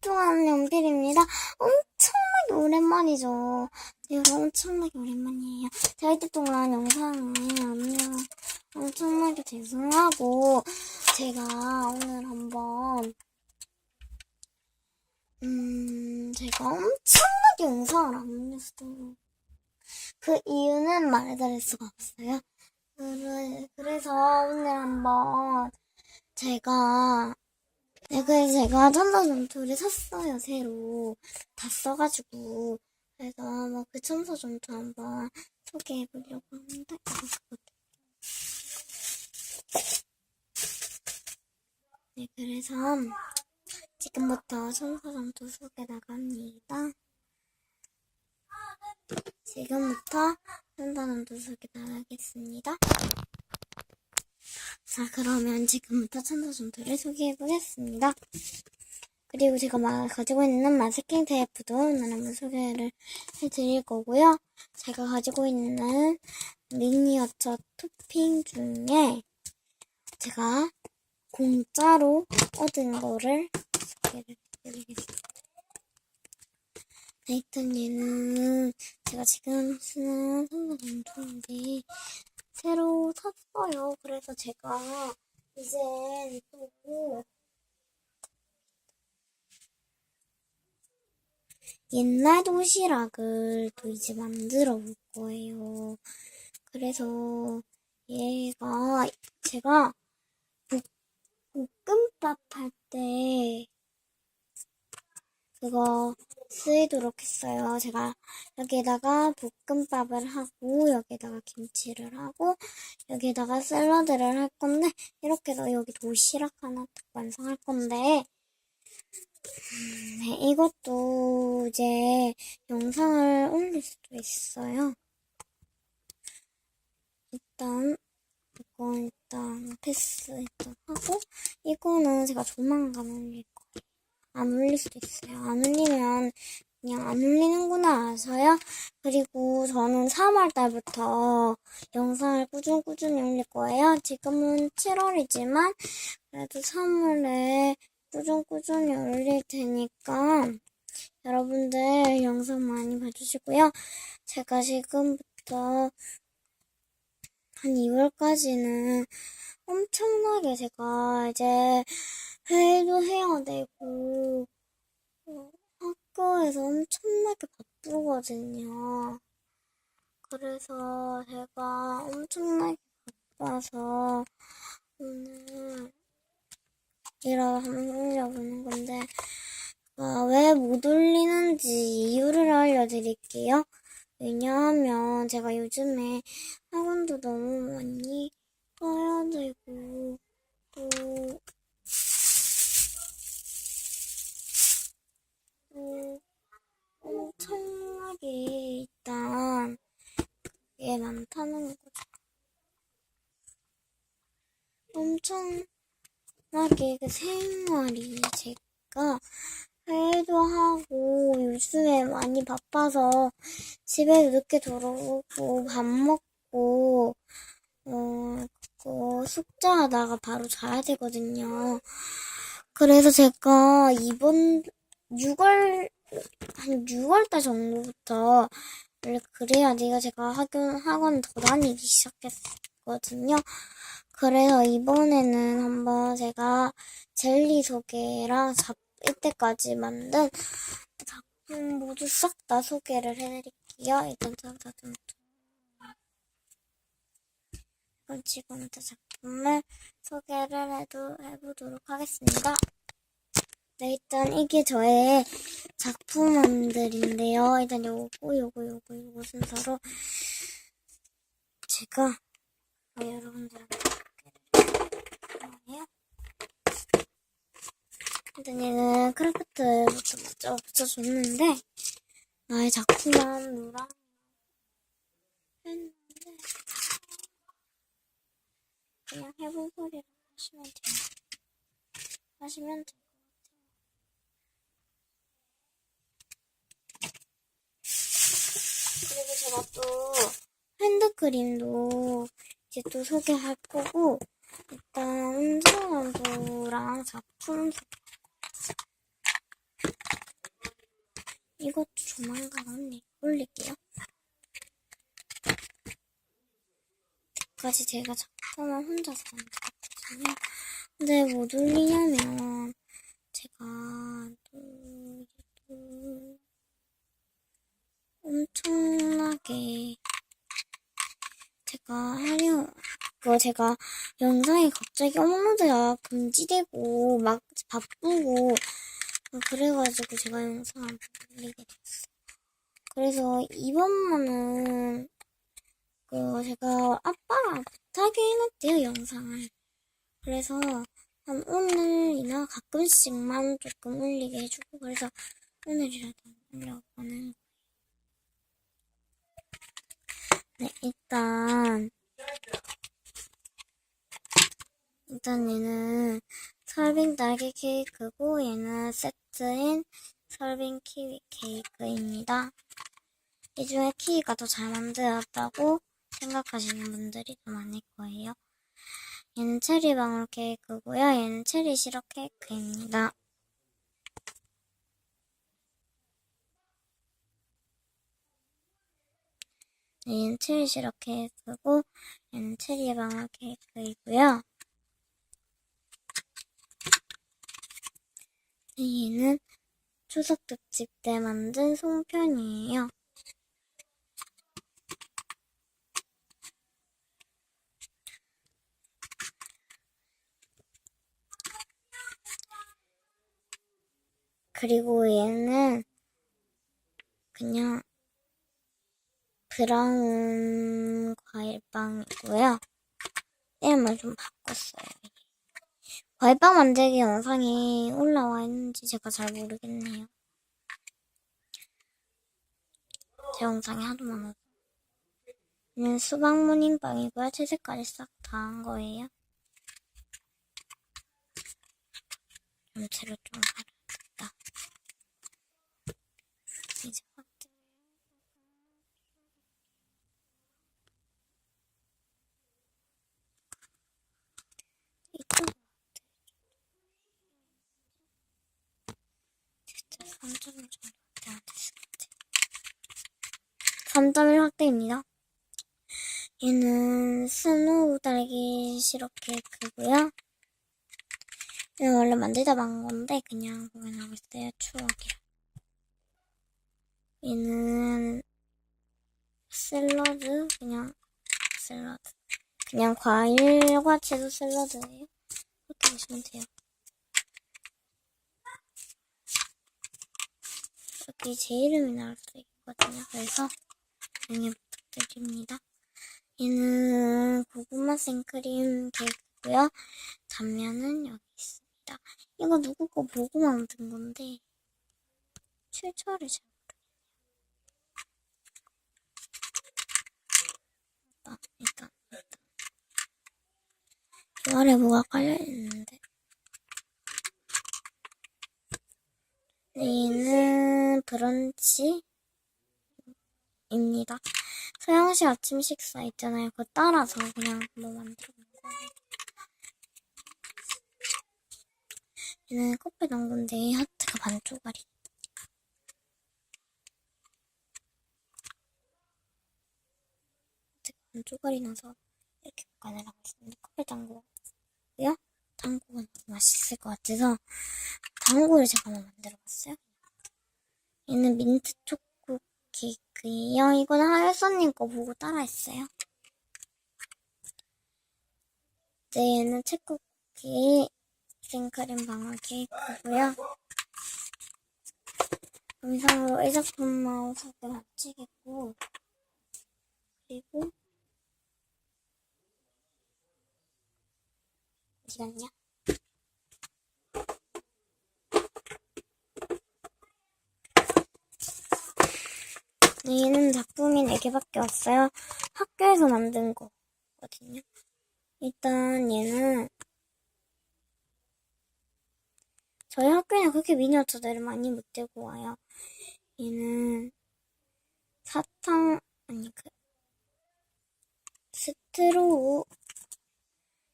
동안 연필입니다. 엄청나게 오랜만이죠. 네, 엄청나게 오랜만이에요. 제가 이때 동안 영상을 업로드 엄청나게 죄송하고 제가 오늘 한번 음 제가 엄청나게 영상을 업로드 그 이유는 말해드릴 수가 없어요. 그래, 그래서 오늘 한번 제가 제가 첨사 점토를 샀어요, 새로. 다 써가지고. 그래서 뭐그 첨사 점토 한번 소개해 보려고 그거도. 네, 그래서 지금부터 첨사 점토 소개 나갑니다. 지금부터 첨사 점토 소개 나가겠습니다. 자, 그러면 지금부터 점토를 소개해 보겠습니다. 그리고 제가 마, 가지고 있는 마스킹 테이프도 한번 소개를 해 드릴 거고요. 제가 가지고 있는 미니어처 토핑 중에 제가 공짜로 얻은 거를 소개를 해드리겠습니다. 네, 일단 얘는 제가 지금 쓰는 천사 점토인데 새로 샀어요. 그래서 제가 이제 또 옛날 도시락을 또 이제 만들어 볼 거예요. 그래서 얘가 제가 볶, 볶음밥 할 때 그거 쓰이도록 했어요. 제가 여기에다가 볶음밥을 하고 여기에다가 김치를 하고 여기에다가 샐러드를 할 건데 이렇게 해서 여기 도시락 하나 딱 완성할 건데 음, 네, 이것도 이제 영상을 올릴 수도 있어요. 일단 이건 일단 패스 일단 하고 이거는 제가 조만간 올릴 거예요. 안 올릴 수도 있어요. 안 올리면 그냥 안 올리는구나 아서요. 그리고 저는 3월 달부터 영상을 꾸준 꾸준히 올릴 거예요. 지금은 7월이지만 그래도 3월에 꾸준 꾸준히 올릴 테니까 여러분들 영상 많이 봐주시고요. 제가 지금부터 한 2월까지는 엄청나게 제가 이제 회의도 해야 되고 어, 학교에서 엄청나게 바쁘거든요. 그래서 제가 엄청나게 바빠서 오늘 한번 올려보는 건데 어, 왜못 올리는지 이유를 알려드릴게요. 왜냐하면 제가 요즘에 학원도 너무 많이 가야 되고 또 또 엄청나게 일단 그게 많다는 거죠. 엄청나게 그 생활이 제가 회도 하고 요즘에 많이 바빠서 집에 늦게 들어오고 밥 먹고 어 숙제하다가 바로 자야 되거든요. 그래서 제가 이번 6월 한 6월달 정도부터 그래야 내가 제가 학원 학원 더 다니기 시작했거든요. 그래서 이번에는 한번 제가 젤리 소개랑 잡 이때까지 만든 작품 모두 싹 다 소개를 해드릴게요. 일단 잠깐 좀 그럼 지금부터 작품을 소개를 해도 해보도록 하겠습니다. 네, 일단 이게 저의 작품들인데요. 일단 요거, 요거, 요거, 요거 순서로 제가 어, 여러분들한테 소개를 해요. 일단 얘는 크래프트부터 먼저 붙여줬는데 나의 작품은 노랑 했는데 그냥 해본 소리를 하시면 돼요. 하시면 돼요. 그리고 제가 또 핸드크림도 이제 또 소개할 거고 일단 음성원도랑 작품 이것도 조만간 언니 올릴게요. 까지 제가 잠깐만 혼자서 만들었거든요. 근데 못 올리냐면 제가 또, 또 엄청나게 제가 하려 그거 제가 영상이 갑자기 업로드가 금지되고 막 바쁘고 그래가지고 제가 영상 안 올리게 됐어요. 그래서 이번만은 그 제가 아빠가 못하게 해놨대요 영상을. 그래서 한 오늘이나 가끔씩만 조금 올리게 해주고 그래서 오늘이라도 올려보는 거예요. 네 일단 일단 얘는 설빙 딸기 케이크고 얘는 세트인 설빙 키위 케이크입니다. 이 중에 키위가 더 잘 만들었다고 생각하시는 분들이 더 많을 거예요. 얘는 체리 방울 케이크고요. 얘는 체리 시럽 케이크입니다. 네, 얘는 체리 시럽 케이크고 얘는 체리 방울 케이크이고요. 네, 얘는 추석 특집 때 만든 송편이에요. 그리고 얘는 그냥 브라운 과일빵이고요. 이름을 좀 바꿨어요. 과일빵 만들기 영상이 올라와 있는지 제가 잘 모르겠네요. 제 영상이 하도 많아서. 얘는 수박 무늬빵이고요. 채색까지 싹 다 한 거예요. 염채를 좀 바르겠다. 이제 확대. 이쪽 진짜 3.1 정도 확대 안 됐을 것 3.1 확대입니다. 얘는 스노우 딸기 시럽 케이크고요. 얘는 원래 만들다 만 건데 그냥 공연하고 있어요. 추억이라. 얘는 샐러드 그냥 샐러드 그냥 과일과 채소 샐러드예요. 그렇게 보시면 돼요. 여기 제 이름이 나올 수 있거든요. 그래서 양해 부탁드립니다. 얘는 고구마 생크림 케이크고요. 단면은 여기 있습니다. 이거 누구 거 보고 만든 건데 출처를 잘 모르겠네요. 일단 일단 일단 이 아래 뭐가 깔려 있는데 얘는 브런치 입니다. 서양식 아침 식사 있잖아요. 그거 따라서 그냥 한번 만들어 본 거예요. 얘는 커피 넣은 건데 하트가 반. 하트가 반 쪼가리 나서 이렇게 보관을 하고 있습니다. 커피. 담그고 너무 맛있을 것 같아서 당구를 제가 한번 만들어 봤어요. 얘는 민트 초코 케이크 예요. 이거는 하율선님 거 보고 따라했어요. 네, 얘는 체코키 생크림 방울 케이크고요. 영상으로 이 작품만 소개 마치겠고 그리고 잠시만요. 얘는 작품이 4개밖에 없어요. 학교에서 만든 거거든요. 일단 얘는 저희 학교에는 그렇게 미니어처들을 많이 못 들고 와요. 얘는 사탕 아니 그 스트로우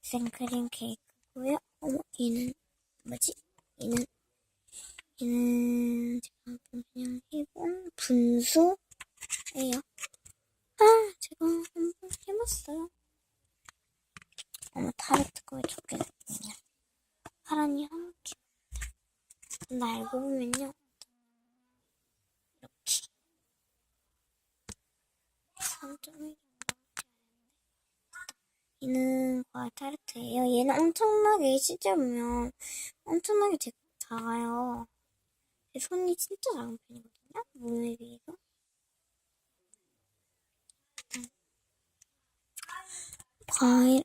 생크림 케이크고요. 어머 얘는 뭐지? 얘는 얘는 제가 그냥 해보 분수 예요. 아, 제가 한번 해봤어요. 어머, 타르트가 왜 좋게 생겼냐. 파란이 함께. 근데 알고 보면요. 이렇게. 3.1 얘는 과일 타르트예요. 얘는 엄청나게 보면 엄청나게 제- 작아요. 제 손이 진짜 작은 편이거든요. 몸에 비해서. 일단 과일.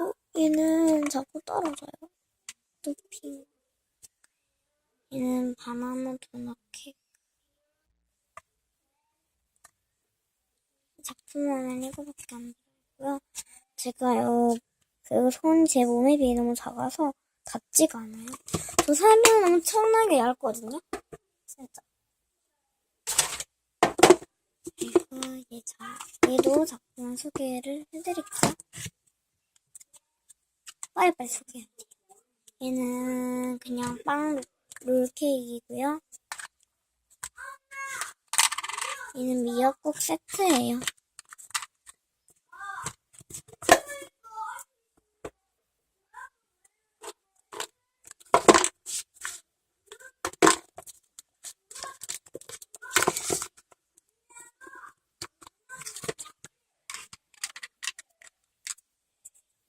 어, 얘는 자꾸 떨어져요. 토핑. 얘는 바나나 도넛 케이크. 작품은 이거밖에 안 들어있고요. 제가요, 그 손이 제 몸에 비해 너무 작아서 닿지가 않아요. 저 살면 엄청나게 얇거든요? 진짜. 그리고 얘 자, 얘도 작품 소개를 해드릴게요. 빨리빨리 소개해야 돼요. 얘는 그냥 빵 롤케이크이고요. 얘는 미역국 세트예요.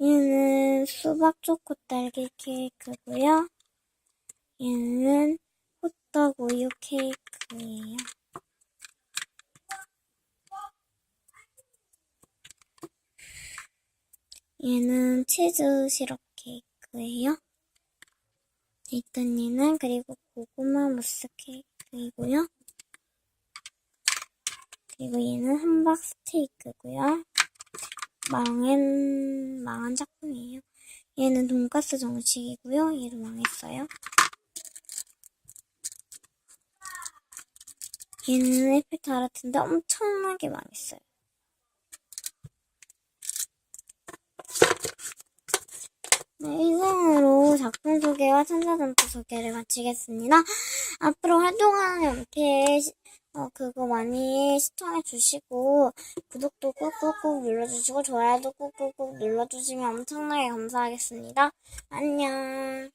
얘는 수박 초코 딸기 케이크고요. 얘는 호떡 우유 케이크예요. 얘는 치즈 시럽 케이크예요. 얘는 그리고 고구마 무스 케이크이고요. 그리고 얘는 함박 스테이크고요. 망한 망한 작품이에요. 얘는 돈가스 정식이고요. 얘도 망했어요. 얘는 에펠 타르트인데 엄청나게 망했어요. 네, 이상으로 작품 소개와 천사점프 소개를 마치겠습니다. 앞으로 활동하는 시- 어, 그거 많이 시청해 주시고 구독도 꾹꾹꾹 눌러주시고 좋아요도 꾹꾹꾹 눌러주시면 엄청나게 감사하겠습니다. 안녕.